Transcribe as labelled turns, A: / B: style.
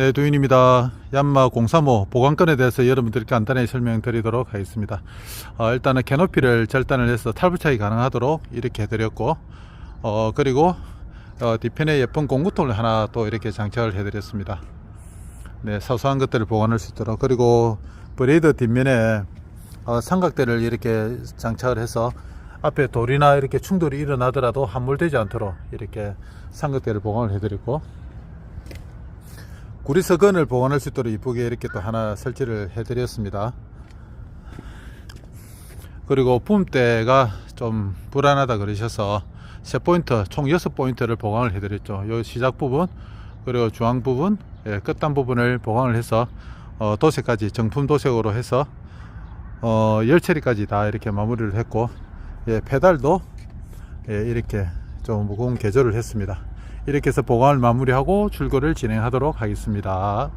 A: 네, 두인입니다. 얀마 035 보관건에 대해서 여러분들께 간단히 설명드리도록 하겠습니다. 어, 일단은 캐노피를 절단을 해서 탈부착이 가능하도록 이렇게 해드렸고, 어, 그리고 어, 뒤편에 예쁜 공구통을 하나 또 이렇게 장착을 해드렸습니다. 네, 사소한 것들을 보관할 수 있도록 그리고 브레이드 뒷면에 어, 삼각대를 이렇게 장착을 해서 앞에 돌이나 이렇게 충돌이 일어나더라도 함몰되지 않도록 이렇게 삼각대를 보관을 해드렸고 구리석건을 보관할 수 있도록 이쁘게 이렇게 또 하나 설치를 해드렸습니다. 그리고 붐대가 좀 불안하다 그러셔서 세 포인트 총 여섯 포인트를 보강을 해드렸죠. 요 시작 부분 그리고 중앙 부분 예, 끝단 부분을 보강을 해서 어, 도색까지 정품 도색으로 해서 어, 열 처리까지 다 이렇게 마무리를 했고 예, 페달도 예, 이렇게 좀 무거운 개조를 했습니다. 이렇게 해서 보강을 마무리하고 출고를 진행하도록 하겠습니다.